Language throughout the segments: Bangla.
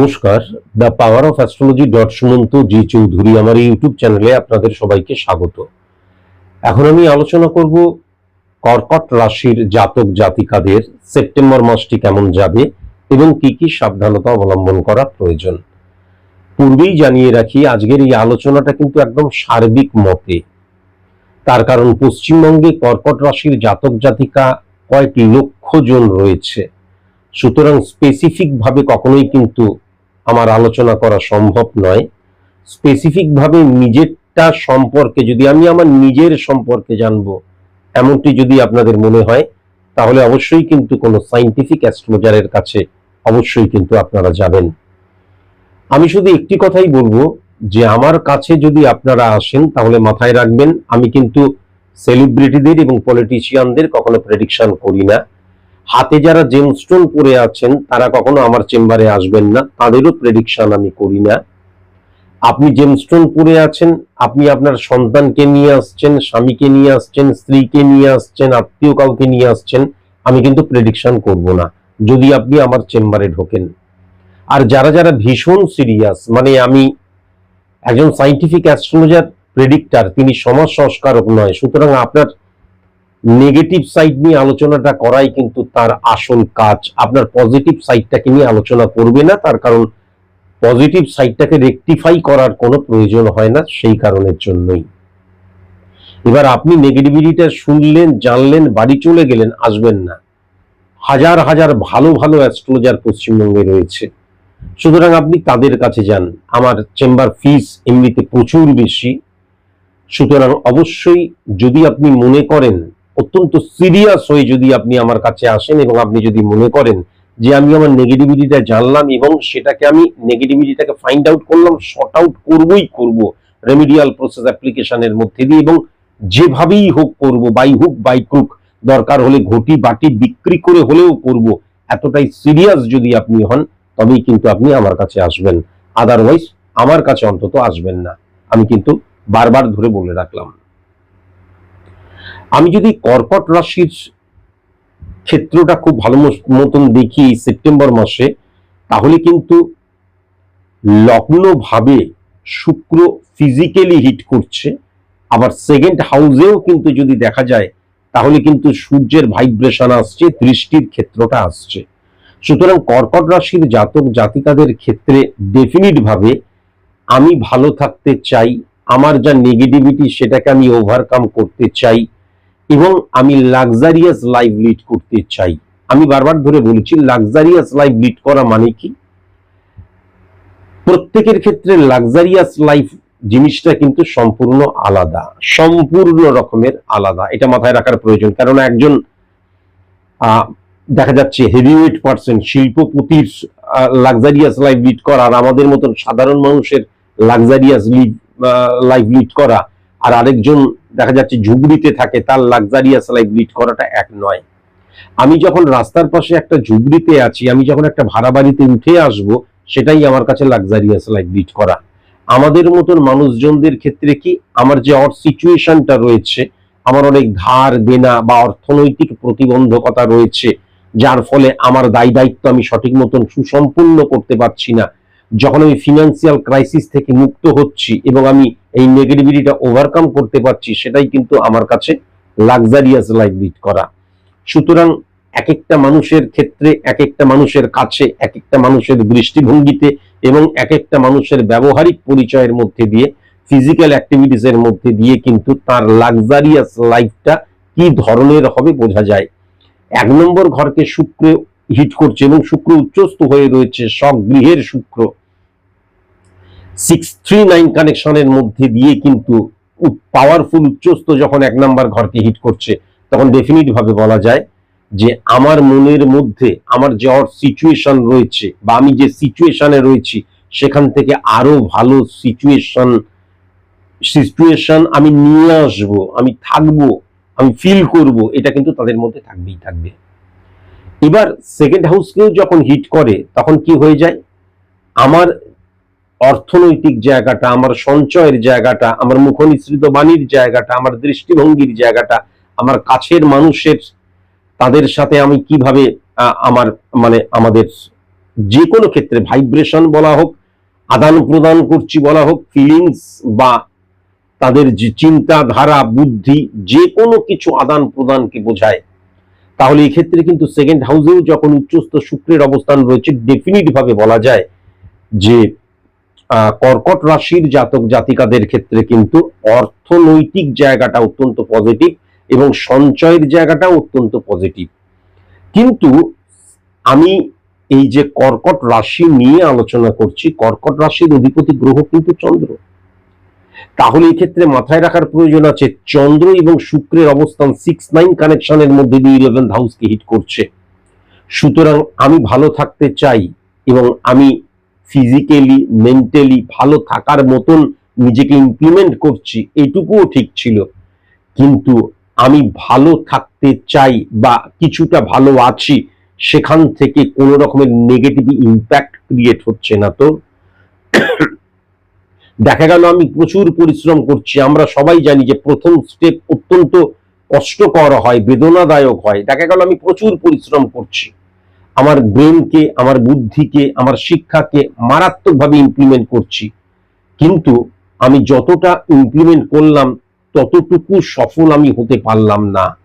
নমস্কার। The power of astrology dot Sumanta G Chowdhury আমার ইউটিউব চ্যানেলে আপনাদের সবাইকে স্বাগত। এখন আমি আলোচনা করব কর্কট রাশির জাতক জাতিকাদের সেপ্টেম্বর মাসটি কেমন যাবে এবং কি কি সাবধানতা অবলম্বন করা প্রয়োজন। পূর্বেই জানিয়ে রাখি, আজকের এই আলোচনাটা কিন্তু একদম সার্বিক মতে। তার কারণ পশ্চিমবঙ্গে কর্কট রাশির জাতক জাতিকা কয়েক লক্ষ জন রয়েছে। সুতরাং স্পেসিফিক ভাবে কখনোই কিন্তু আমার আলোচনা করা সম্ভব নয়। স্পেসিফিক ভাবে নিজেরটা সম্পর্কে, যদি আমি আমার নিজের সম্পর্কে জানব, এমনটি যদি আপনাদের মনে হয়, তাহলে অবশ্যই কিন্তু কোনো সাইন্টিফিক অ্যাস্ট্রোলজারের কাছে অবশ্যই কিন্তু আপনারা যাবেন। আমি শুধু একটি কথাই বলব, যে আমার কাছে যদি আপনারা আসেন, তাহলে মাথায় রাখবেন, আমি কিন্তু সেলিব্রিটিদের এবং পলিটিশিয়ানদের কখনো প্রেডিকশন করি না। হাতে যারা জেমস্টোন পরে আছেন, তারা কখনো আমার চেম্বারে আসবেন না। তাদেরও প্রেডিকশন আমি করি না। আপনি জেমস্টোন পরে আছেন, আপনি আপনার সন্তানকে নিয়ে আসছেন, স্বামীকে নিয়ে আসছেন, স্ত্রীকে নিয়ে আসছেন, আত্মীয় কাউকে নিয়ে আসছেন, আমি কিন্তু প্রেডিকশন করব না, যদি আপনি আমার চেম্বারে ঢোকেন। আর যারা যারা ভীষণ সিরিয়াস মানে আমি একজন সাইন্টিফিক অ্যাস্ট্রোলজার প্রেডিক্টার তিনি সমাজ সংস্কারক নয়, সুতরাং আপনার নেগেটিভ সাইড নিয়ে আলোচনাটা করাই কিন্তু তার আসল কাজ। আপনার পজিটিভ সাইডটাকে নিয়ে আলোচনা করবে না, তার কারণ পজিটিভ সাইডটাকে রেকটিফাই করার কোনো প্রয়োজন হয় না সেই কারণের জন্যই। এবার আপনি নেগেটিভিটিটা শুনলেন, জানলেন, বাড়ি চলে গেলেন, আসবেন না। হাজার হাজার ভালো ভালো অ্যাস্ট্রোলজার পশ্চিমবঙ্গে রয়েছে। সুতরাং আপনি তাদের কাছে যান। আমার চেম্বার ফিস এমনিতে প্রচুর বেশি। সুতরাং অবশ্যই যদি আপনি মনে করেন অত্যন্ত সিরিয়াস হয়ে যদি আপনি আমার কাছে আসেন এবং আপনি যদি মনে করেন যে আমি আমার নেগেটিভিটিটা জানলাম এবং সেটাকে আমি নেগেটিভিটিটাকে ফাইন্ড আউট করলাম শর্ট আউট করবই করব রেমিডিয়াল প্রসেস অ্যাপ্লিকেশনের মধ্যে দিয়ে এবং যেভাবেই হোক করব বাই হুক বাই ক্রুক দরকার হলে ঘটি, বাটি বিক্রি করে হলেও করব, এতটাই সিরিয়াস যদি আপনি হন, তবেই কিন্তু আপনি আমার কাছে আসবেন। আদারওয়াইজ আমার কাছে অন্তত আসবেন না। আমি কিন্তু বারবার ধরে বলে রাখলাম। আমি যদি কর্কট রাশির ক্ষেত্রটা খুব ভালো মতন দেখি সেপ্টেম্বর মাসে, তাহলে কিন্তু লগ্ন ভাবে শুক্র ফিজিক্যালি হিট করছে। আবার সেকেন্ড হাউসেও কিন্তু যদি দেখা যায়, তাহলে কিন্তু সূর্যের ভাইব্রেশন আসছে, দৃষ্টির ক্ষেত্রটা আসছে। সুতরাং কর্কট রাশির জাতক জাতিকাদের ক্ষেত্রে ডেফিনিট ভাবে আমি ভালো থাকতে চাই, আমার যা নেগেটিভিটি সেটাকে আমি ওভারকাম করতে চাই এবং আমি লাক্সারিয়াস লাইফ লিড করতে চাই। আমি বারবার ধরে বলেছি লাক্সারিয়াস লাইফ লিড করা মানে কি? প্রত্যেকের ক্ষেত্রে লাক্সারিয়াস লাইফ জিনিসটা কিন্তু সম্পূর্ণ আলাদা, সম্পূর্ণ রকমের আলাদা। এটা মাথায় রাখার প্রয়োজন। কারণ একজন দেখা যাচ্ছে হেভিওয়েট পার্সন শিল্পপতির লাক্সারিয়াস লাইফ লিড করা আর আমাদের মতন সাধারণ মানুষের লাক্সারিয়াস লাইফ লিড করা আর আরেকজন দেখা যাচ্ছে ঝুবড়িতে থাকে, তার লাক্সারিয়াস লাইফ লিড করাটা এক নয়। আমি যখন রাস্তার পাশে একটা ঝুবড়িতে আছি, আমি যখন একটা ভাড়া বাড়িতে উঠে আসব, সেটাই আমার কাছে লাক্সারিয়াস লাইফ লিড করা। আমাদের মতন মানুষজনদের ক্ষেত্রে কি আমার যে অর সিচুয়েশনটা রয়েছে, আমার অনেক ধার, দেনা বা অর্থনৈতিক প্রতিবন্ধকতা রয়েছে, যার ফলে আমার দায় দায়িত্ব আমি সঠিক মতন সুসম্পূর্ণ করতে পারছি না যখন আমি ফিনান্সিয়াল ক্রাইসিস থেকে মুক্ত হচ্ছি এবং আমি এই নেগেটিভিটিটা ওভারকাম করতে পারছি, সেটাই কিন্তু আমার কাছে লাক্সারিয়াস লাইফ লিড করা। সুতরাং এক একটা মানুষের ক্ষেত্রে এক একটা মানুষের কাছে এক একটা মানুষের দৃষ্টিভঙ্গিতে এবং এক একটা মানুষের ব্যবহারিক পরিচয়ের মধ্যে দিয়ে ফিজিক্যাল অ্যাক্টিভিটিস এর মধ্যে দিয়ে কিন্তু তার লাক্সারিয়াস লাইফটা কি ধরনের হবে বোঝা যায়। এক নম্বর ঘরকে শুক্র হিট করছে এবং শুক্র উচ্চস্থ হয়ে রয়েছে, স্বগৃহের শুক্র। সিক্স থ্রি নাইন কানেকশনের মধ্যে দিয়ে কিন্তু পাওয়ারফুল উচ্চস্থ যখন এক নাম্বার ঘরকে হিট করছে, তখন ডেফিনিট ভাবে বলা যায় যে আমার মনের মধ্যে, আমার যে সিচুয়েশন রয়েছে বা আমি যে সিচুয়েশনে রয়েছি, সেখান থেকে আরও ভালো সিচুয়েশন সিচুয়েশন আমি নিয়ে আসব, আমি থাকব, আমি ফিল করব, এটা কিন্তু তাদের মধ্যে থাকবেই থাকবে। এবার সেকেন্ড হাউসকেও যখন হিট করে, তখন কি হয়ে যায়? আমার অর্থনৈতিক জায়গাটা, আমার সঞ্চয়ের জায়গাটা, আমার মুখনিসৃত বাণীর জায়গাটা, আমার দৃষ্টিভঙ্গির জায়গাটা, আমার কাছের মানুষের তাদের সাথে আমি কীভাবে আমার মানে আমাদের যে কোনো ক্ষেত্রে ভাইব্রেশন বলা হোক, আদান প্রদান করছি বলা হোক ফিলিংস বা তাদের যে চিন্তাধারা, বুদ্ধি যে কোনো কিছু আদান প্রদানকে বোঝায়, তাহলে ক্ষেত্রে কিন্তু সেকেন্ড হাউসেও যখন উচ্চস্থ শুক্রের অবস্থান রয়েছে ডেফিনিট ভাবে বলা যায় যে কর্কট রাশির জাতক জাতিকাদের ক্ষেত্রে কিন্তু অর্থনৈতিক জায়গাটা অত্যন্ত পজিটিভ এবং সঞ্চয়ের জায়গাটা অত্যন্ত পজিটিভ কিন্তু আমি এই যে কর্কট রাশি নিয়ে আলোচনা করছি, কর্কট রাশির অধিপতি গ্রহ কিন্তু চন্দ্র। তাহলে এই ক্ষেত্রে মাথায় রাখার প্রয়োজন আছে, চন্দ্র এবং শুক্রের অবস্থান সিক্স নাইন কানেকশনের মধ্যে দিয়ে ইলেভেন হাউসকে হিট করছে। সুতরাং আমি ভালো থাকতে চাই এবং আমি ফিজিক্যালি মেন্টালি ভালো থাকার মতন নিজেকে ইমপ্লিমেন্ট করছি, এটুকুও ঠিক ছিল। কিন্তু আমি ভালো থাকতে চাই বা কিছুটা ভালো আছি, সেখান থেকে কোনো রকমের নেগেটিভ ইম্প্যাক্ট ক্রিয়েট হচ্ছে না তো। দেখা গেল আমি প্রচুর পরিশ্রম করছি, আমরা সবাই জানি যে প্রথম স্টেপ অত্যন্ত কষ্টকর হয়, বেদনাদায়ক হয়। দেখা গেল আমি প্রচুর পরিশ্রম করছি। আমার ব্রেনকে, আমার বুদ্ধিকে, আমার শিক্ষাকে মারাত্মকভাবে ইমপ্লিমেন্ট করছি। কিন্তু আমি যতটা ইমপ্লিমেন্ট করলাম, ততটুকু সফল আমি হতে পারলাম না।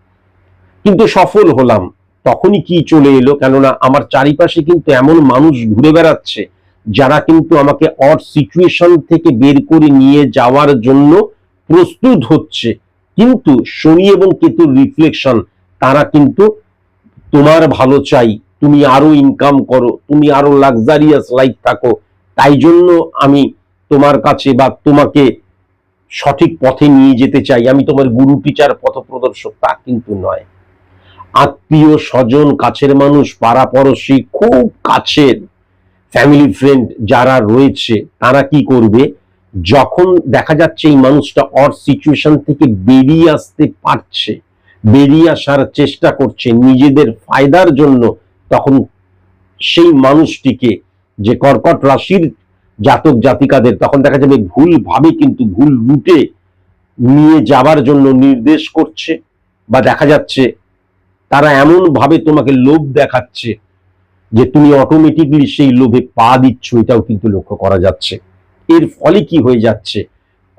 কিন্তু সফল হলাম। তখনই কি চলে এলো? কেননা আমার চারিপাশে কিন্তু এমন মানুষ ঘুরে বেড়াচ্ছে, যারা কিন্তু আমাকে অর সিচুয়েশন থেকে বের করে নিয়ে যাওয়ার জন্য প্রস্তুত হচ্ছে। কিন্তু শনি এবং কেতুর রিফ্লেকশন তারা কিন্তু তোমার ভালো চাই। তুমি আরও ইনকাম করো, তুমি আরও লাক্সারিয়াস লাইফ থাকো, তাই জন্য আমি তোমার কাছে বা তোমাকে সঠিক পথে নিয়ে যেতে চাই। আমি তোমার গুরু টিচার পথপ্রদর্শক, তা কিন্তু নয়। আত্মীয় স্বজন, কাছের মানুষ, পাড়া পড়শি, খুব কাছের ফ্যামিলি ফ্রেন্ড যারা রয়েছে, তারা কি করবে? যখন দেখা যাচ্ছে এই মানুষটা অর সিচুয়েশন থেকে বেরিয়ে আসতে পারছে, বেরিয়ে আসার চেষ্টা করছে, নিজেদের ফায়দার জন্য তখন সেই মানুষটিকে যে কর্কট রাশির জাতক জাতিকাদের, তখন দেখা যাবে ভুল ভাবে কিন্তু ভুল রুটে নিয়ে যাবার জন্য নির্দেশ করছে বা দেখা যাচ্ছে তারা এমন ভাবে তোমাকে লোভ দেখাচ্ছে যে তুমি অটোমেটিকলি সেই লোভে পা দিচ্ছ, এটাও কিন্তু লক্ষ্য করা যাচ্ছে। এর ফলে কি হয়ে যাচ্ছে?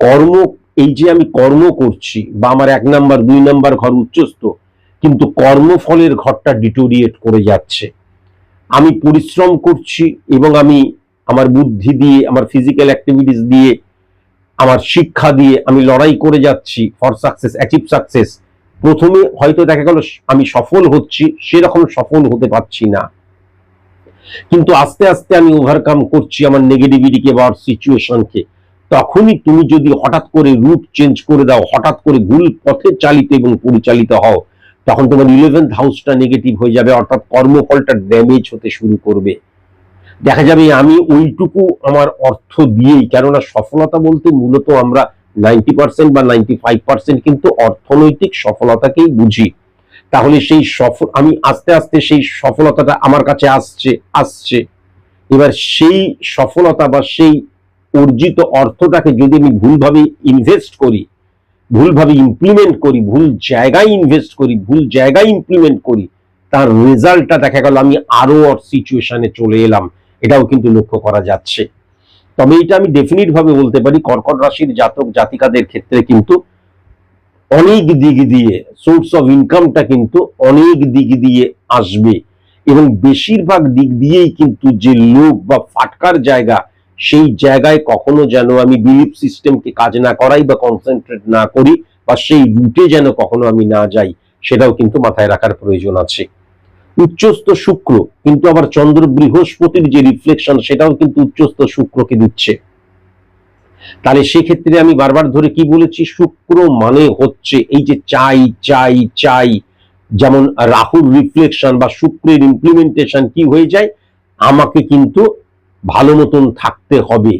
কর্ম, এই যে আমি কর্ম করছি বা আমার এক নাম্বার, দুই নাম্বার ঘর উচ্চস্থ কিন্তু কর্মফলের ঘরটা ডিটোরিয়েট করে যাচ্ছে। আমি পরিশ্রম করছি এবং আমি আমার বুদ্ধি দিয়ে, আমার ফিজিক্যাল অ্যাক্টিভিটিস দিয়ে, আমার শিক্ষা দিয়ে আমি লড়াই করে যাচ্ছি ফর সাকসেস অ্যাচিভ সাকসেস প্রথমে হয়তো দেখা গেল আমি সফল হচ্ছি, সেরকম সফল হতে পারছি না। কিন্তু আস্তে আস্তে আমি ওভারকাম করছি আমার নেগেটিভিটিকে বা সিচুয়েশনকে তখনই তুমি যদি হঠাৎ করে রুট চেঞ্জ করে দাও, হঠাৎ করে ভুল পথে চালিত এবং পরিচালিত হও তখন তোমার ইলেভেন্থ হাউসটা নেগেটিভ হয়ে যাবে, অর্থাৎ কর্মফলটা ড্যামেজ হতে শুরু করবে। দেখা যাবে আমি ওইটুকু আমার অর্থ দিয়েই, কেননা সফলতা বলতে মূলত আমরা নাইনটি পার্সেন্ট বা নাইনটি ফাইভ পার্সেন্ট কিন্তু অর্থনৈতিক সফলতাকেই বুঝি। তাহলে সেই সফল আমি আস্তে আস্তে সেই সফলতাটা আমার কাছে আসছে আসছে। এবার সেই সফলতা বা সেই অর্জিত অর্থটাকে যদি আমি ভুলভাবে ইনভেস্ট করি ভুলভাবে ইমপ্লিমেন্ট করি, ভুল জায়গায় ইনভেস্ট করি, ভুল জায়গায় ইমপ্লিমেন্ট করি, তার রেজাল্টটা দেখা গেল আমি আরও অর সিচুয়েশনে চলে এলাম। এটাও কিন্তু লক্ষ্য করা যাচ্ছে। তবে এটা আমি ডেফিনিট ভাবে বলতে পারি, কর্কট রাশির জাতক জাতিকাদের ক্ষেত্রে কিন্তু অনেক দিক দিয়ে সোর্স অফ ইনকামটা কিন্তু অনেক দিক দিয়ে আসবে। এবং বেশিরভাগ দিক দিয়েই কিন্তু যে লোভ বা ফাটকার জায়গা সেই জায়গায় কখনো যেন আমি বিলিফ সিস্টেমকে কাজ না করাই বা কনসেন্ট্রেট না করি বা সেই রুটে যেন কখনো আমি না যাই, সেটাও কিন্তু মাথায় রাখার প্রয়োজন আছে। উচ্চস্থ শুক্র, কিন্তু আবার চন্দ্র বৃহস্পতির যে রিফ্লেকশন সেটাও কিন্তু উচ্চস্থ শুক্রকে দিচ্ছে। তাহলে সেক্ষেত্রে আমি বারবার ধরে কি বলেছি? শুক্র মানে হচ্ছে এই যে চাই চাই চাই, যেমন রাহুর রিফ্লেকশন বা শুক্রের ইমপ্লিমেন্টেশন কি হয়ে যায়? আমাকে কিন্তু ভালো মতন থাকতে হবে।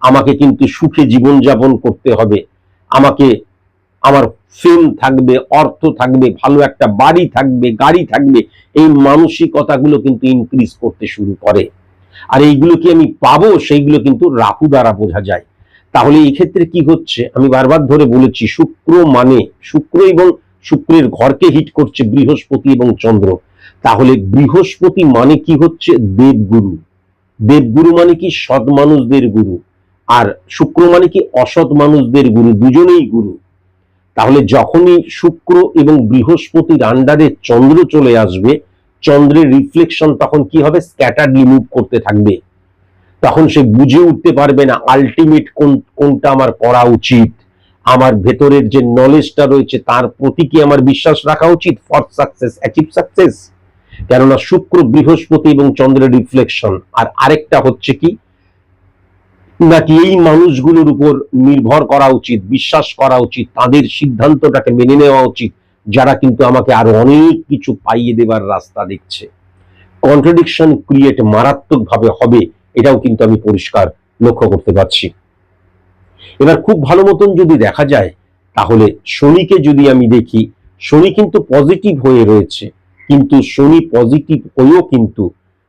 আমাকে কিন্তু সুখে জীবনযাপন করতে হবে। আমাকে আমার ফেম থাকবে, অর্থ থাকবে, ভালো একটা বাড়ি থাকবে, গাড়ি থাকবে, এই মানসিকতাগুলো কিন্তু ইনক্রিজ করতে শুরু করে। আর এইগুলো কি আমি পাবো? সেইগুলো কিন্তু রাহু দ্বারা বোঝা যায়। তাহলে এই ক্ষেত্রে কি হচ্ছে? আমি বারবার ধরে বলেছি, শুক্র মানে শুক্র এবং শুক্রের ঘরকে হিট করছে বৃহস্পতি এবং চন্দ্র। তাহলে বৃহস্পতি মানে কি হচ্ছে? দেবগুরু। দেবগুরু মানে কি সৎ মানুষদের গুরু, আর শুক্র মানে কি অসৎ মানুষদের গুরু, দুজনেই গুরু। তাহলে যখনই শুক্র এবং বৃহস্পতির আন্ডারে চন্দ্র চলে আসবে, চন্দ্রের রিফ্লেকশন তখন কি হবে? স্ক্যাটারলি মুভ করতে থাকবে। তখন সে বুঝে উঠতে পারবে না আলটিমেট কোন, কোনটা আমার করা উচিত। আমার ভেতরের যে নলেজটা রয়েছে, তার প্রতি কি আমার বিশ্বাস রাখা উচিত? ফর সাকসেস অ্যাচিভ সাকসেস কেননা শুক্র, বৃহস্পতি এবং চন্দ্রের রিফ্লেকশন আর আরেকটা হচ্ছে কি? নাকি এই মানুষগুলোর উপর নির্ভর করা উচিত, বিশ্বাস করা উচিত, তাদের সিদ্ধান্তটাকে মেনে নেওয়া উচিত, যারা কিন্তু আমাকে আরও অনেক কিছু পাইয়ে দেবার রাস্তা দেখছে। কন্ট্রাডিকশন ক্রিয়েট মারাত্মকভাবে হবে, এটাও কিন্তু আমি পরিষ্কার লক্ষ্য করতে পারছি। এবার খুব ভালো মতন যদি দেখা যায়, তাহলে শনিকে যদি আমি দেখি, শনি কিন্তু পজিটিভ হয়ে রয়েছে। কিন্তু শনি পজিটিভ হয়েও কিন্তু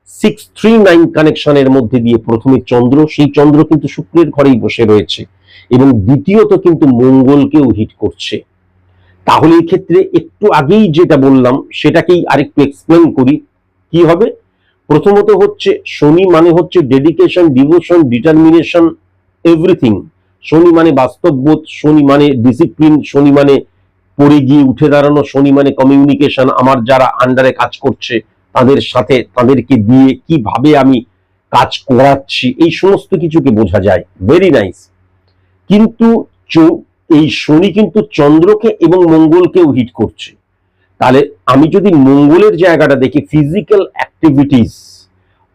সিক্স থ্রি নাইন কানেকশনের মধ্যে দিয়ে প্রথমে চন্দ্র, সেই চন্দ্র কিন্তু শুক্রের ঘরেই বসে রয়েছে এবং দ্বিতীয়ত কিন্তু মঙ্গলকেও হিট করছে। তাহলে ক্ষেত্রে একটু আগেই যেটা বললাম, সেটাকেই আরেকটু এক্সপ্লেন করি। কি হবে? প্রথমত হচ্ছে শনি মানে হচ্ছে ডেডিকেশন ডিভোশন ডিটারমিনেশন এভরিথিং শনি মানে বাস্তববোধ, শনি মানে ডিসিপ্লিন শনি মানে পড়ে গিয়ে উঠে দাঁড়ানো শনি মানে কমিউনিকেশন আমার যারা আন্ডারে কাজ করছে, তাদের সাথে তাদেরকে দিয়ে কীভাবে আমি কাজ করাচ্ছি, এই সমস্ত কিছুকে বোঝা যায়। ভেরি নাইস কিন্তু এই শনি কিন্তু চন্দ্রকে এবং মঙ্গলকেও হিট করছে। তাহলে আমি যদি মঙ্গলের জায়গাটা দেখি ফিজিক্যাল অ্যাক্টিভিটিস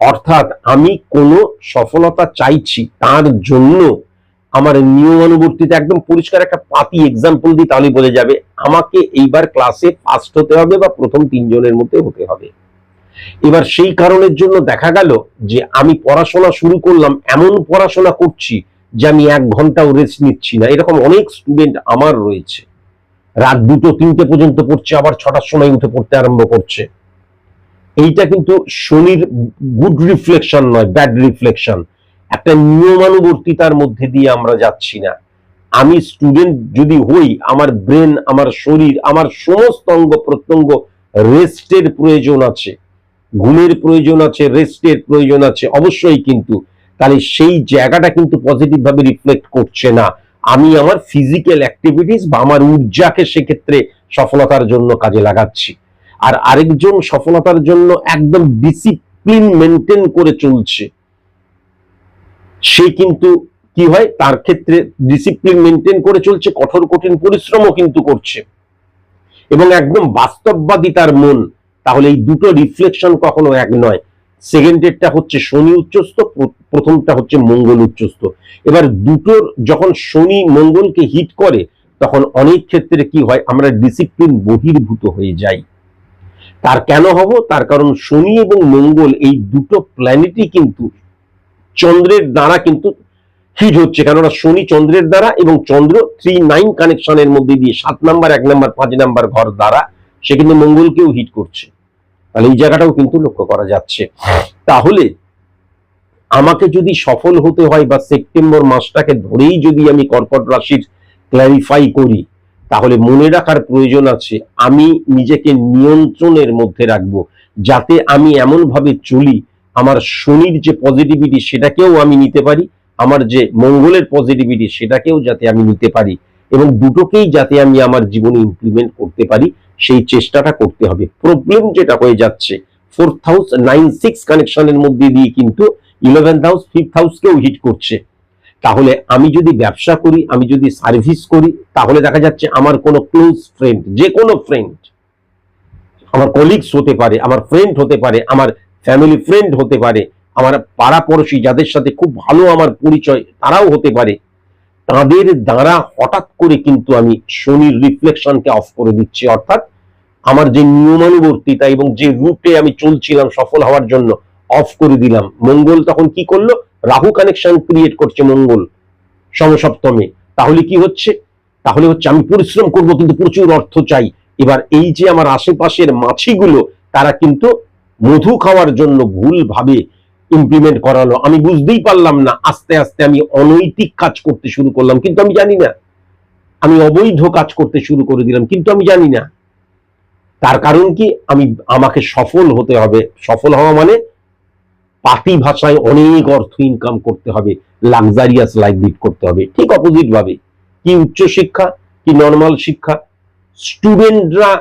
অর্থাৎ আমি কোনো সফলতা চাইছি তার জন্য আমার নিয়মানুবর্তিতা একদম পরিষ্কার একটা পাতি এক্সাম্পল দিই তাহলে বোঝা যাবে, আমাকে এইবার ক্লাসে ফার্স্ট হতে হবে বা প্রথম তিনজনের মধ্যে হতে হবে। এবার সেই কারণের জন্য দেখা গেল যে আমি পড়াশোনা শুরু করলাম, এমন পড়াশোনা করছি যে আমি এক ঘন্টাও রেস্ট নিচ্ছি না। এরকম অনেক স্টুডেন্ট আমার রয়েছে। রাত দুটো, তিনটে পর্যন্ত পড়ছে, আবার ছটার সময় উঠে পড়তে আরম্ভ করছে। এইটা কিন্তু শনির গুড রিফ্লেকশন নয় ব্যাড রিফ্লেকশন একটা নিয়মানুবর্তিতার মধ্যে দিয়ে আমরা যাচ্ছি না। আমি স্টুডেন্ট যদি হই, আমার ব্রেন আমার শরীর, আমার সমস্ত অঙ্গ প্রত্যঙ্গ রেস্টের প্রয়োজন আছে। ঘুমের প্রয়োজন আছে রেস্টের প্রয়োজন আছে, অবশ্যই কিন্তু। তাহলে সেই জায়গাটা কিন্তু পজিটিভ ভাবে রিফ্লেক্ট করছে না। আমি আমার ফিজিক্যাল অ্যাক্টিভিটিস বা আমার ঊর্জাকে সেক্ষেত্রে সফলতার জন্য কাজে লাগাচ্ছি। আর আরেকজন সফলতার জন্য একদম ডিসিপ্লিন মেনটেন করে চলছে। সে কিন্তু কি হয়? তার ক্ষেত্রে ডিসিপ্লিন মেনটেন করে চলছে, কঠোর, কঠিন পরিশ্রমও কিন্তু করছে। এবং একদম বাস্তববাদী তার মন, তাহলে এই দুটো রিফ্লেকশন কখনো এক নয়। সেকেন্ডেরটা হচ্ছে শনি উচ্চস্থ প্রথমটা হচ্ছে মঙ্গল উচ্চস্থ। এবার দুটোর যখন শনি মঙ্গলকে হিট করে, তখন অনেক ক্ষেত্রে কি হয়? আমরা ডিসিপ্লিন বহির্ভূত হয়ে যাই। তার কেন হব? তার কারণ শনি এবং মঙ্গল এই দুটো প্ল্যানেটই কিন্তু চন্দ্রের দ্বারা কিন্তু হিট হচ্ছে। কেননা শনি চন্দ্রের দ্বারা এবং চন্দ্র থ্রি নাইন কানেকশনের মধ্যে দিয়ে সাত নাম্বার এক নাম্বার পাঁচ নাম্বার ঘর দ্বারা সে কিন্তু মঙ্গলকেও হিট করছে। তাহলে এই জায়গাটাও কিন্তু লক্ষ্য করা যাচ্ছে। তাহলে আমাকে যদি সফল হতে হয় বা সেপ্টেম্বর মাসটাকে ধরেই যদি আমি কর্কট রাশির ক্ল্যারিফাই করি, তাহলে মনে রাখার প্রয়োজন আছে, আমি নিজেকে নিয়ন্ত্রণের মধ্যে রাখব, যাতে আমি এমন ভাবে চলি আমার শনির যে পজিটিভিটি সেটাকেও আমি নিতে পারি, আমার যে মঙ্গলের পজিটিভিটি সেটাকেও যাতে আমি নিতে পারি এবং দুটোকেই যাতে আমি আমার জীবনে ইমপ্লিমেন্ট করতে পারি, সেই চেষ্টাটা করতে হবে। প্রবলেম যেটা হয়ে যাচ্ছে ফোর্থ হাউস নাইন সিক্স কানেকশনের মধ্যে দিয়ে কিন্তু ইলেভেন্থ হাউস ফিফথ হাউসকেও হিট করছে। তাহলে আমি যদি ব্যবসা করি, আমি যদি সার্ভিস করি, তাহলে দেখা যাচ্ছে আমার কোনো ক্লোজ ফ্রেন্ড যে কোনো ফ্রেন্ড আমার কলিগস হতে পারে, আমার ফ্রেন্ড হতে পারে, আমার ফ্যামিলি ফ্রেন্ড হতে পারে, আমার পাড়া পড়োশি যাদের সাথে খুব ভালো আমার পরিচয় তারাও হতে পারে, তাদের দ্বারা হঠাৎ করে কিন্তু আমি শনির রিফ্লেকশনকে অফ করে দিচ্ছি। অর্থাৎ আমার যে নিয়মানুবর্তিতা এবং যে রুটে আমি চলছিলাম সফল হওয়ার জন্য অফ করে দিলাম। মঙ্গল তখন কি করল? রাহু কানেকশন ক্রিয়েট করছে মঙ্গল সমসপ্তমে। তাহলে কি হচ্ছে? তাহলে হচ্ছে আমি পরিশ্রম করব কিন্তু প্রচুর অর্থ চাই। এবার এই যে আমার আশেপাশের মাছিগুলো, তারা কিন্তু মধু খাওয়ার জন্য ভুল ভাবে ইমপ্লিমেন্ট করালো। আমি বুঝতেই পারলাম না, আস্তে আস্তে আমি অনৈতিক কাজ করতে শুরু করলাম, কিন্তু আমি জানি না। আমি অবৈধ কাজ করতে শুরু করে দিলাম, কিন্তু আমি জানি না। তার কারণ কি? আমি, আমাকে সফল হতে হবে। সফল হওয়া মানে পাতি ভাষায় অনেক অর্থ ইনকাম করতে হবে লাক্সারিয়াস লাইফ লিড করতে হবে। ঠিক অপোজিট ভাবে। কি উচ্চশিক্ষা কি নর্মাল শিক্ষা? স্টুডেন্টরা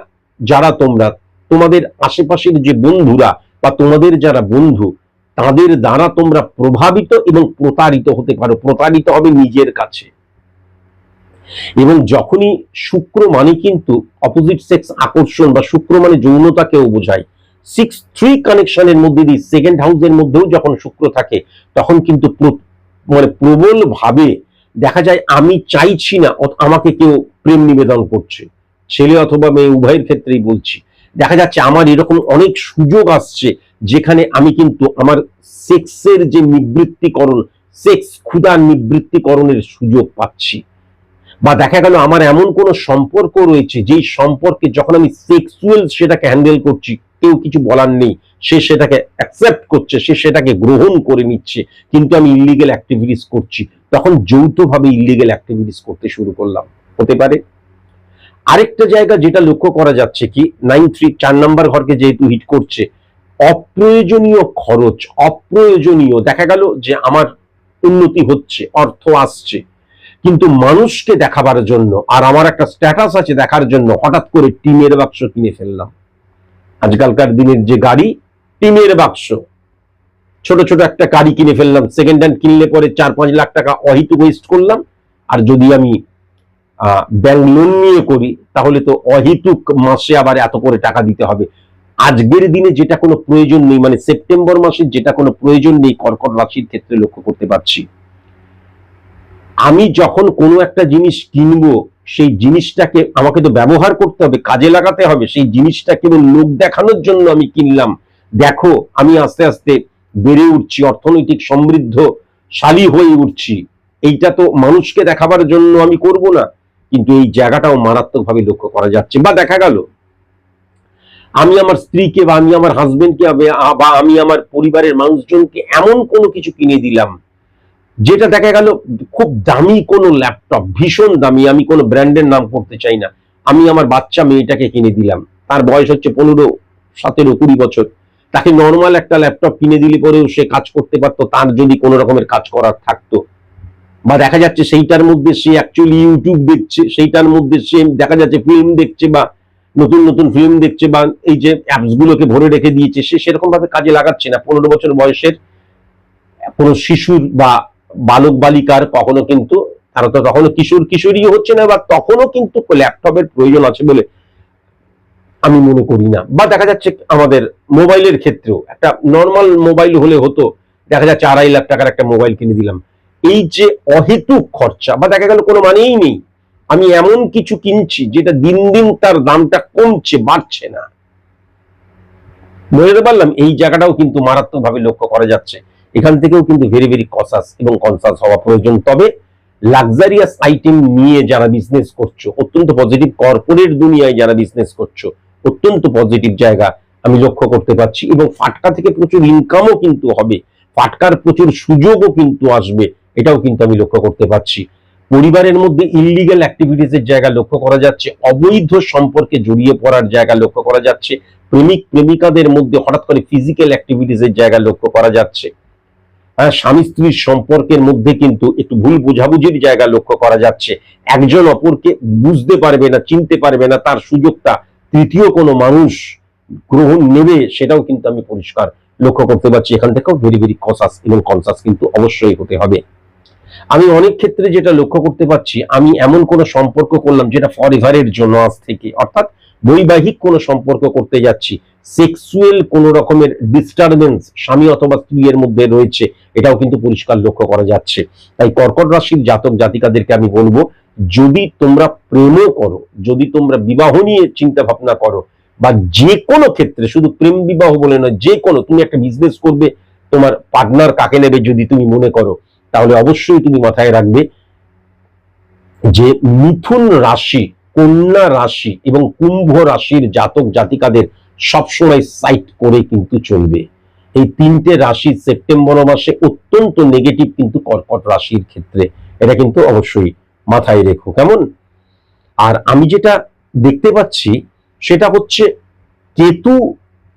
যারা তোমরা তোমাদের আশেপাশের যে বন্ধুরা বা তোমাদের যারা বন্ধু, তাদের দ্বারা তোমরা প্রভাবিত এবং প্রতারিত হতে পারো, প্রতারিত হবে নিজের কাছে। এবং যখনই শুক্র মানে কিন্তু অপোজিট সেক্স আকর্ষণ বা শুক্র মানে যৌনতাকেও বোঝায় সিক্স থ্রি কানেকশনের মধ্যে দিয়ে সেকেন্ড হাউসের মধ্যেও যখন শুক্র থাকে, তখন কিন্তু মানে প্রবল ভাবে দেখা যায় আমি চাইছি না আমাকে কেউ প্রেম নিবেদন করছে। ছেলে অথবা মেয়ে, উভয়ের ক্ষেত্রেই বলছি। দেখা যাচ্ছে আমার এরকম অনেক সুযোগ আসছে যেখানে আমি কিন্তু আমার সেক্সের যে নিবৃত্তিকরণ, সেক্স ক্ষুধার নিবৃত্তিকরণের সুযোগ পাচ্ছি। বা দেখা গেল আমার এমন কোন সম্পর্ক রয়েছে যেই সম্পর্কে যখন আমি সেক্সুয়াল সেটাকে হ্যান্ডেল করছি, কেউ কিছু বলার নেই। সে সেটাকে অ্যাকসেপ্ট করছে, সে সেটাকে গ্রহণ করে নিচ্ছে। কিন্তু আমি ইলিগেল অ্যাক্টিভিটিস করছি। তখন যৌথভাবে ইলিগেল অ্যাক্টিভিটিস করতে শুরু করলাম। হতে পারে? আরেকটা জায়গা যেটা লক্ষ্য করা যাচ্ছে কি নাইন থ্রি চার নাম্বার ঘরকে যেহেতু হিট করছে, অপ্রয়োজনীয় খরচ, অপ্রয়োজনীয়, দেখা গেল যে আমার উন্নতি হচ্ছে, অর্থ আসছে, কিন্তু মানুষকে দেখাবার জন্য আর আমার একটা স্ট্যাটাস আছে দেখার জন্য হঠাৎ করে টিমের বাক্স কিনে ফেললাম। আজকালকার দিনের যে গাড়ি, টিমের বাক্স। ছোট ছোট একটা গাড়ি কিনে ফেললাম সেকেন্ড হ্যান্ড কিনলে পরে চার পাঁচ লাখ টাকা অহিত ওয়েস্ট করলাম, আর যদি আমি ব্যাংক লোন নিয়ে করি, তাহলে তো অহিতুক মাসে আবার এত করে টাকা দিতে হবে। আজকের দিনে যেটা কোনো প্রয়োজন নেই মানে সেপ্টেম্বর মাসে যেটা কোনো প্রয়োজন নেই কর্কট রাশির ক্ষেত্রে লক্ষ্য করতে পারছি। আমি যখন কোনো একটা জিনিস কিনবো, সেই জিনিসটাকে আমাকে তো ব্যবহার করতে হবে, কাজে লাগাতে হবে, সেই জিনিসটা কেবল লোক দেখানোর জন্য আমি কিনলাম। দেখো, আমি আস্তে আস্তে বেড়ে উঠছি, অর্থনৈতিক সমৃদ্ধশালী হয়ে উঠছি। এইটা তো মানুষকে দেখাবার জন্য আমি করব না। কিন্তু এই জায়গাটাও মারাত্মকভাবে লক্ষ্য করা যাচ্ছে। বা দেখা গেল, আমি আমার স্ত্রীকে বা আমি আমার হাজবেন্ডকে বা আমি আমার পরিবারের মানুষজনকে এমন কোনো কিছু কিনে দিলাম, যেটা দেখা গেল খুব দামি কোনো ল্যাপটপ ভীষণ দামি, আমি কোনো ব্র্যান্ডের নাম করতে চাই না। আমি আমার বাচ্চা মেয়েটাকে কিনে দিলাম। তার বয়স হচ্ছে পনেরো, সতেরো, কুড়ি বছর। তাকে নর্মাল একটা ল্যাপটপ কিনে দিলে পরেও সে কাজ করতে পারতো, তার যদি কোনো রকমের কাজ করার থাকতো। বা দেখা যাচ্ছে সেইটার মধ্যে সে অ্যাকচুয়ালি ইউটিউব দেখছে, সেইটার মধ্যে সে দেখা যাচ্ছে ফিল্ম দেখছে বা নতুন নতুন ফিল্ম দেখছে বা এই যে অ্যাপস গুলোকে ভরে রেখে দিয়েছে, সে সেরকম ভাবে কাজে লাগাচ্ছে না। পনেরো বছর বয়সের কোনো শিশুর বা বালক বালিকার কখনো কিন্তু, তারা তো তখনো কিশোর কিশোরী হচ্ছে না বা তখনও কিন্তু ল্যাপটপের প্রয়োজন আছে বলে আমি মনে করি না। বা দেখা যাচ্ছে আমাদের মোবাইলের ক্ষেত্রেও, একটা নর্মাল মোবাইল হলে হতো, দেখা যাচ্ছে আড়াই লাখ টাকার একটা মোবাইল কিনে দিলাম। এই যে অহেতুক খরচা, বা দেখা গেল কোনো মানেই নেই, আমি এমন কিছু কিনছি যেটা দিন দিন তার দামটা কমছে, বাড়ছে না। বুঝতে পারলাম? এই জায়গাটাও কিন্তু মারাত্মকভাবে লক্ষ্য করা যাচ্ছে। এখান থেকেও কিন্তু ভেরি ভেরি কসাস এবং কনসাস হওয়া প্রয়োজন। তবে লাক্সারিয়াস আইটেম নিয়ে যারা বিজনেস করছ, অত্যন্ত পজিটিভ কর্পোরেট দুনিয়ায় যারা বিজনেস করছ, অত্যন্ত পজিটিভ জায়গা আমি লক্ষ্য করতে পারছি। এবং ফাটকা থেকে প্রচুর ইনকামও কিন্তু হবে। ফাটকার প্রচুর সুযোগও কিন্তু আসবে। এটাও কিন্তু আমি লক্ষ্য করতে পারছি। পরিবারের মধ্যে ইলিগাল অ্যাক্টিভিটিস এর জায়গা লক্ষ্য করা যাচ্ছে অবৈধ সম্পর্কে জড়িয়ে পড়ার জায়গা লক্ষ্য করা যাচ্ছে প্রেমিক প্রেমিকাদের মধ্যে হঠাৎ করে ফিজিক্যাল অ্যাক্টিভিটিস এর জায়গা লক্ষ্য করা যাচ্ছে। হ্যাঁ, স্বামী স্ত্রীর সম্পর্কের মধ্যে কিন্তু একটু ভুল বোঝাবুঝির জায়গা লক্ষ্য করা যাচ্ছে। একজন অপরকে বুঝতে পারবে না চিনতে পারবে না তার সুযোগটা তৃতীয় কোনো মানুষ গ্রহণ নেবে সেটাও কিন্তু আমি পরিষ্কার লক্ষ্য করতে পারছি। এখান থেকেও ভেরি ভেরি কসাস এবং কনসাস কিন্তু অবশ্যই হতে হবে। আমি অনেক ক্ষেত্রে যেটা লক্ষ্য করতে পারছি, আমি এমন কোনো সম্পর্ক করলাম যেটা ফরএভারের জন্য আজ থেকে। অর্থাৎ বৈবাহিক কোনো সম্পর্ক করতে যাচ্ছি। সেক্সুয়াল কোন রকমের ডিস্টারবেন্স স্বামী অথবা স্ত্রীর মধ্যে রয়েছে, এটাও কিন্তু পরিষ্কার লক্ষ্য করা যাচ্ছে। তাই কর্কট রাশির জাতক জাতিকাদেরকে আমি বলব, যদি তোমরা প্রেমও করো, যদি তোমরা বিবাহ নিয়ে চিন্তা ভাবনা করো, বা যে কোনো ক্ষেত্রে, শুধু প্রেম বিবাহ বলে নয়, যে কোনো, তুমি একটা বিজনেস করবে, তোমার পার্টনার কাকে নেবে যদি তুমি মনে করো তাহলে অবশ্যই তুমি মাথায় রাখবে যে মিথুন রাশি, কন্যা রাশি এবং কুম্ভ রাশির জাতক জাতিকাদের সবসময় সাইট করে কিন্তু চলবে। এই তিনটে রাশি সেপ্টেম্বর মাসে অত্যন্ত নেগেটিভ কিন্তু কর্কট রাশির ক্ষেত্রে। এটা কিন্তু অবশ্যই মাথায় রেখো, কেমন? আর আমি যেটা দেখতে পাচ্ছি সেটা হচ্ছে কেতু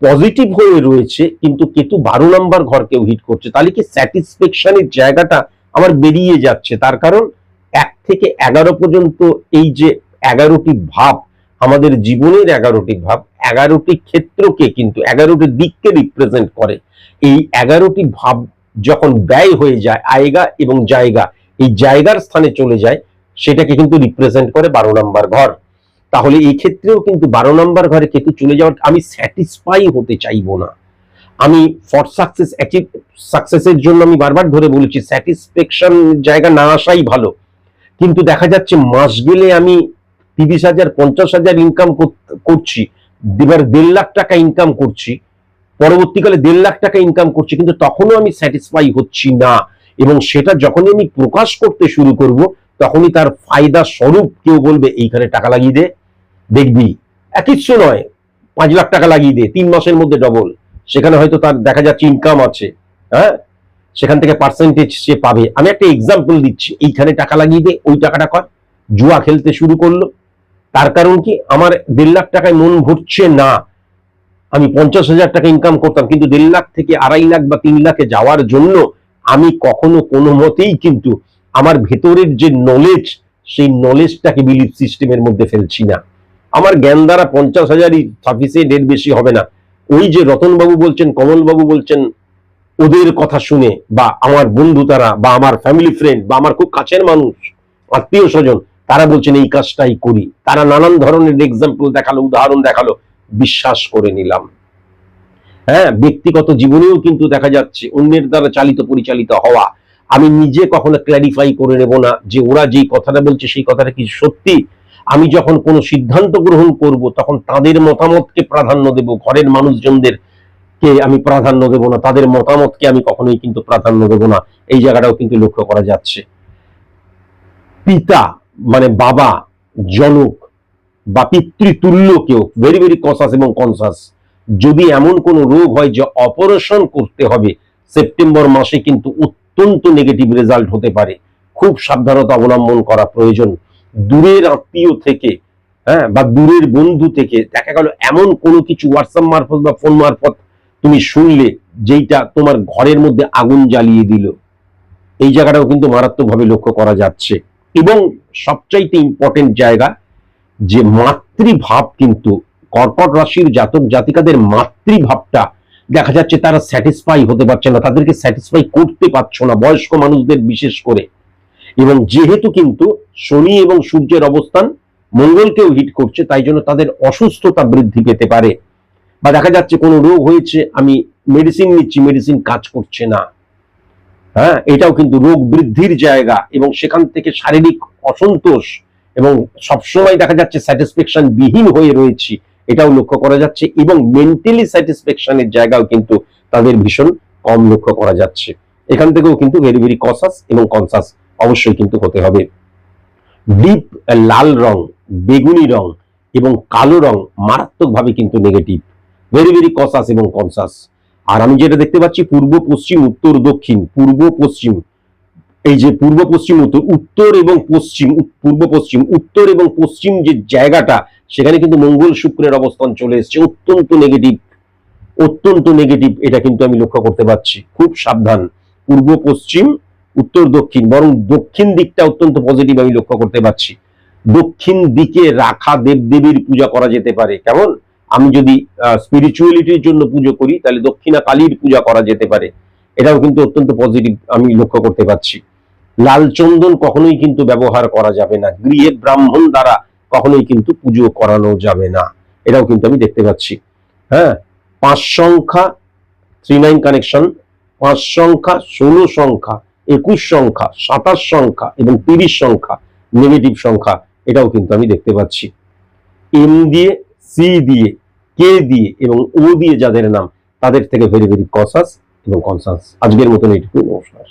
পজিটিভ হয়ে রয়েছে, কিন্তু কেতু বারো নাম্বার ঘরকেও হিট করছে। তাহলে কি স্যাটিসফ্যাকশনের জায়গাটা আমার বেরিয়ে যাচ্ছে? তার কারণ এক থেকে এগারো পর্যন্ত এই যে এগারোটি ভাব, আমাদের জীবনের এগারোটি ভাব, এগারোটি ক্ষেত্রকে কিন্তু, এগারোটি দিককে রিপ্রেজেন্ট করে। এই এগারোটি ভাব যখন ব্যয় হয়ে যায়, আয়গা এবং জায়গা, এই জায়গার স্থানে চলে যায়, সেটাকে কিন্তু রিপ্রেজেন্ট করে বারো নাম্বার ঘর। তাহলে এই ক্ষেত্রেও কিন্তু বারো নম্বর ঘরে কেতু চলে যাওয়ার, আমি স্যাটিসফাই হতে চাইব না। আমি ফর সাকসেস অ্যাচিভ সাকসেসের জন্য আমি বারবার ধরে বলেছি স্যাটিসফ্যাকশন জায়গা না আসাই ভালো। কিন্তু দেখা যাচ্ছে মাস গেলে আমি তিরিশ হাজার, পঞ্চাশ হাজার ইনকাম করছি, এবার দেড় লাখ টাকা ইনকাম করছি, পরবর্তীকালে দেড় লাখ টাকা ইনকাম করছি, কিন্তু তখনও আমি স্যাটিসফাই হচ্ছি না। এবং সেটা যখনই আমি প্রকাশ করতে শুরু করব, তখনই তার ফায়দা স্বরূপ কেউ বলবে, এইখানে টাকা লাগিয়ে দে। দেখবি। কিচ্ছু নয়। পাঁচ লাখ টাকা লাগিয়ে দে, তিন মাসের মধ্যে ডবল সেখানে হয়তো তার দেখা যাচ্ছে ইনকাম আছে হ্যাঁ? সেখান থেকে পার্সেন্টেজ সে পাবে। আমি একটা এক্সাম্পল দিচ্ছি। এইখানে টাকা লাগিয়ে দে, ওই টাকাটা কর। জুয়া খেলতে শুরু করল। তার কারণ কি? আমার দেড় লাখ টাকায় মন ভরছে না। আমি পঞ্চাশ হাজার টাকা ইনকাম করতাম, কিন্তু দেড় লাখ থেকে আড়াই লাখ বা তিন লাখে যাওয়ার জন্য আমি কখনো কোনো মতেই কিন্তু আমার ভেতরের যে নলেজ সেই নলেজটাকে বিলিভ সিস্টেমের মধ্যে ফেলছি না। আমার জ্ঞান দ্বারা পঞ্চাশ হাজারই সাফিসিয়েন্ট এর বেশি হবে না। ওই যে রতনবাবু বলছেন, কমলবাবু বলছেন, ওদের কথা শুনে বা আমার বন্ধু তারা বা আমার ফ্যামিলি ফ্রেন্ড বা আমার খুব কাছের মানুষ, আত্মীয় স্বজন, তারা বলছেন, এই কাজটাই করি। তারা নানান ধরনের এক্সাম্পল দেখাল, উদাহরণ দেখাল, বিশ্বাস করে নিলাম। হ্যাঁ ব্যক্তিগত জীবনেও কিন্তু দেখা যাচ্ছে, অন্যের দ্বারা চালিত পরিচালিত হওয়া। আমি নিজে কখনো ক্ল্যারিফাই করে নেব না যে ওরা যেই কথাটা বলছে, সেই কথাটা কি সত্যি? আমি যখন কোনো সিদ্ধান্ত গ্রহণ করব, তখন তাদের মতামতকে প্রাধান্য দেব, ঘরের মানুষজনদের কে আমি প্রাধান্য দেব না, তাদের মতামতকে আমি কখনোই কিন্তু প্রাধান্য দেব না। এই জায়গাটাও কিন্তু লক্ষ্য করা যাচ্ছে। পিতা মানে বাবা, জনক বা পিতৃতুল্য কেউ ভেরি ভেরি কনসাস এবং কনসাস যদি এমন কোনো রোগ হয় যে অপারেশন করতে হবে, সেপ্টেম্বর মাসে কিন্তু অত্যন্ত নেগেটিভ রেজাল্ট হতে পারে। খুব সাবধানতা অবলম্বন করা প্রয়োজন। দূরের আত্মীয় থেকে হ্যাঁ বা দূরের বন্ধু থেকে, দেখা গেল এমন কোনো কিছু হোয়াটসঅ্যাপ মারফত বা ফোন মারফত তুমি শুনলে, যেইটা তোমার ঘরের মধ্যে আগুন জ্বালিয়ে দিল। এই জায়গাটাও কিন্তু মারাত্মকভাবে লক্ষ্য করা যাচ্ছে। এবং সবচাইতে ইম্পর্টেন্ট জায়গা, যে মাতৃভাব কিন্তু, কর্কট রাশির জাতক জাতিকাদের মাতৃভাবটা দেখা যাচ্ছে তারা স্যাটিসফাই হতে পারছে না। তাদেরকে স্যাটিসফাই করতে পারছ না। বয়স্ক মানুষদের বিশেষ করে। এবং যেহেতু কিন্তু শনি এবং সূর্যের অবস্থান মঙ্গলকেও হিট করছে, তাই জন্য তাদের অসুস্থতা বৃদ্ধি পেতে পারে। বা দেখা যাচ্ছে কোনো রোগ হয়েছে, আমি মেডিসিন নিচ্ছি মেডিসিন কাজ করছে না। হ্যাঁ এটাও কিন্তু রোগ বৃদ্ধির জায়গা এবং সেখান থেকে শারীরিক অসন্তোষ এবং সবসময় দেখা যাচ্ছে স্যাটিসফ্যাকশন বিহীন হয়ে রয়েছি, এটাও লক্ষ্য করা যাচ্ছে এবং মেন্টালি স্যাটিসফ্যাকশনের জায়গাও কিন্তু তাদের ভীষণ কম লক্ষ্য করা যাচ্ছে। এখান থেকেও কিন্তু ভেরি ভেরি কসাস এবং কনসাস অবশ্যই কিন্তু হতে হবে। ডিপ লাল রং, বেগুনি রং এবং কালো রং মারাত্মকভাবে কিন্তু নেগেটিভ ভেরি ভেরি কসাস এবং কনসাস আর আমি যেটা দেখতে পাচ্ছি, পূর্ব, পশ্চিম, উত্তর, দক্ষিণ, পূর্ব, পশ্চিম। এই যে পূর্ব, পশ্চিম, উত্তর উত্তর এবং পশ্চিম পূর্ব, পশ্চিম, উত্তর এবং পশ্চিম যে জায়গাটা, সেখানে কিন্তু মঙ্গল শুক্রের অবস্থান চলে এসছে। অত্যন্ত নেগেটিভ অত্যন্ত নেগেটিভ এটা কিন্তু আমি লক্ষ্য করতে পারছি। খুব সাবধান। পূর্ব, পশ্চিম উত্তর, দক্ষিণ, বরং দক্ষিণ দিকটা অত্যন্ত পজিটিভ আমি লক্ষ্য করতে পারছি। দক্ষিণ দিকে রাখা দেবদেবীর পূজা করা যেতে পারে। কেমন? আমি যদি স্পিরিচুয়ালিটির জন্য পুজো করি, তাহলে দক্ষিণা কালীর পূজা করা যেতে পারে। এটাও কিন্তু অত্যন্ত পজিটিভ আমি লক্ষ্য করতে পারছি। লাল চন্দন কখনোই কিন্তু ব্যবহার করা যাবে না। গৃহে ব্রাহ্মণ দ্বারা কখনোই কিন্তু পুজো করানো যাবে না। এটাও কিন্তু আমি দেখতে পাচ্ছি। হ্যাঁ? পাঁচ সংখ্যা থ্রি নাইন কানেকশন পাঁচ সংখ্যা, ষোলো সংখ্যা। একুশ সংখ্যা, সাতাশ সংখ্যা এবং তিরিশ সংখ্যা নেগেটিভ সংখ্যা, এটাও কিন্তু আমি দেখতে পাচ্ছি। এম দিয়ে সি দিয়ে কে দিয়ে এবং ও দিয়ে যাদের নাম, তাদের থেকে ভেরি ভেরি কসাস এবং কনসাস আজকের মতন এইটুকু নমস্কার।